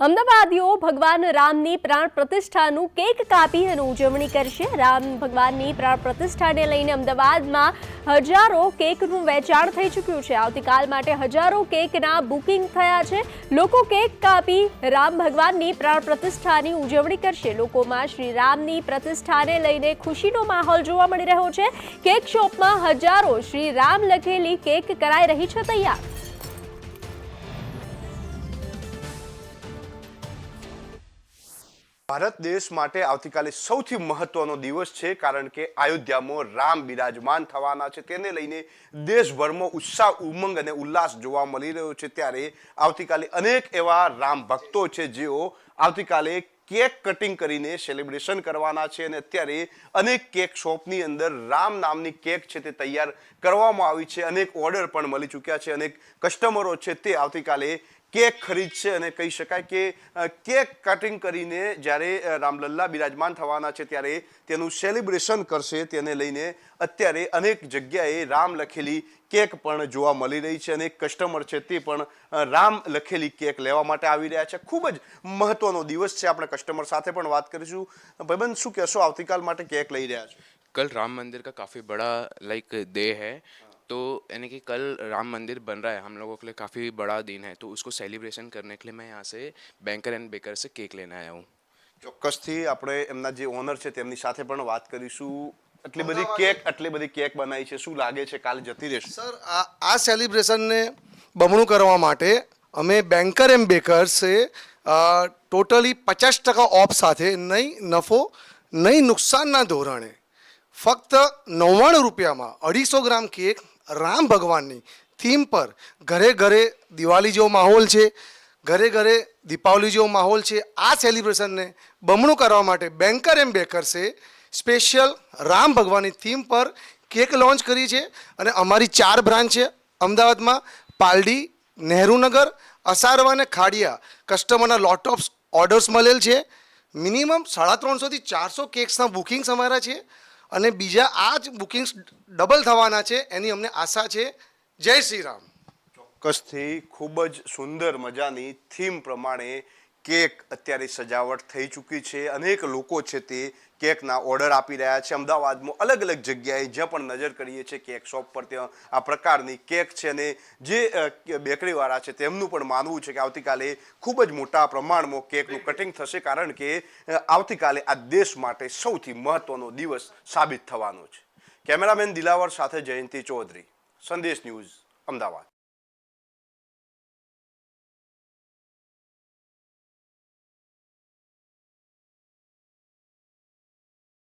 અમદાવાદીઓ ભગવાન રામની પ્રાણ પ્રતિષ્ઠાનું કેક કાપી અને ઉજવણી કરશે. રામ ભગવાનની પ્રાણ પ્રતિષ્ઠાને લઈને અમદાવાદમાં હજારો કેકનું વેચાણ થઈ ચૂક્યું છે. આવતીકાલ માટે હજારો કેકના બુકિંગ થયા છે. લોકો કેક કાપી રામ ભગવાનની પ્રાણ પ્રતિષ્ઠાની ઉજવણી કરશે. લોકોમાં શ્રી રામની પ્રતિષ્ઠાને લઈને ખુશીનો માહોલ જોવા મળી રહ્યો છે. કેક શોપમાં હજારો શ્રી રામ લખેલી કેક કરાઈ રહી છે તૈયાર. ભારત દેશ માટે આવતીકાલે સૌથી મહત્વનો દિવસ છે, કારણ કે અયોધ્યામાં રામ બિરાજમાન થવાના છે. તેને લઈને દેશભરમાં ઉત્સાહ, ઉમંગ અને ઉલ્લાસ જોવા મળી રહ્યો છે. ત્યારે આવતીકાલે અનેક એવા રામ ભક્તો છે, જેઓ આવતીકાલે કેક કટિંગ કરીને સેલિબ્રેશન કરવાના છે અને અત્યારે અનેક કેક શોપની અંદર રામ નામની કેક છે તે તૈયાર કરવામાં આવી છે. અનેક ઓર્ડર પણ મળી ચૂક્યા છે. અનેક કસ્ટમરો છે તે આવતીકાલે કેક ખરીદશે અને કહી શકાય કે અ, કેક કટિંગ કરીને જ્યારે અ, રામલલ્લા બિરાજમાન થવાના છે ત્યારે તેનું સેલિબ્રેશન કરશે તેને લઈને અત્યારે અનેક જગ્યાએ રામ લખેલી કેક પણ જોવા મળી રહી છે અનેક કસ્ટમર છે તે પણ અ, રામ લખેલી કેક લેવા માટે આવી રહ્યા છે ખૂબ જ મહત્વનો દિવસ છે આપણે કસ્ટમર સાથે પણ વાત કરીશું ભાઈબંધ શું કહેશો આવતીકાલ માટે કેક લઈ રહ્યા છો कल राम मंदिर का काफ़ी बड़ा लाइक डे है तो यानी कि कल राम मंदिर बन रहा है हम लोगों के लिए काफ़ी बड़ा दिन है तो उसको सेलिब्रेशन करने के लिए मैं यहाँ से बैंकर एंड बेकर से केक लेने आया हूँ ચોક્કસથી આપણે એમના જે ઓનર છે તેમની સાથે પણ વાત કરીશું આટલી બધી કેક આટલી બધી કેક બનાવી છે શું લાગે છે કાલે જતી રહેશે સર આ આ સેલિબ્રેશનને બમણું કરવા માટે અમે બેન્કર એમ બેકર્સે ટોટલી પચાસ ટકા ઓફ સાથે નહીં નફો નહીં નુકસાનના ધોરણે ફક્ત નવ્વાણું રૂપિયામાં અઢીસો ગ્રામ કેક રામ ભગવાનની થીમ પર ઘરે ઘરે દિવાળી જેવો માહોલ છે, ઘરે ઘરે દીપાવલી જેવો માહોલ છે, આ સેલિબ્રેશનને બમણું કરવા માટે બેન્કર એમ બેકર્સે સ્પેશિયલ રામ ભગવાનની થીમ પર કેક લોન્ચ કરી છે અને અમારી ચાર બ્રાન્ચ છે, અમદાવાદમાં પાલડી, નહેરુનગર, અસારવા અને ખાડિયા. કસ્ટમરના લોટ ઓફ ઓર્ડર્સ મળેલ છે. મિનિમમ સાડા ત્રણસોથી ચારસો કેક્સના બુકિંગ્સ અમારા છે. અને બીજા આ જ બુકિંગ્સ ડબલ થવાના છે, એની અમને આશા છે. જય શ્રી રામ. ચોક્કસથી ખૂબ જ સુંદર મજાની થીમ પ્રમાણે કેક અત્યારે સજાવટ થઈ ચૂકી છે. અનેક લોકો છે તે કેકના ઓર્ડર આપી રહ્યા છે. અમદાવાદમાં અલગ અલગ જગ્યાએ જ્યાં પણ નજર કરીએ છીએ કેક શોપ પર ત્યાં આ પ્રકારની કેક છે અને જે બેકરીવાળા છે તેમનું પણ માનવું છે કે આવતીકાલે ખૂબ જ મોટા પ્રમાણમાં કેકનું કટિંગ થશે કારણ કે આવતીકાલે આ દેશ માટે સૌથી મહત્વનો દિવસ સાબિત થવાનો છે. કેમેરામેન દિલાવર સાથે જયંતિ ચૌધરી. સંદેશ ન્યૂઝ, અમદાવાદ.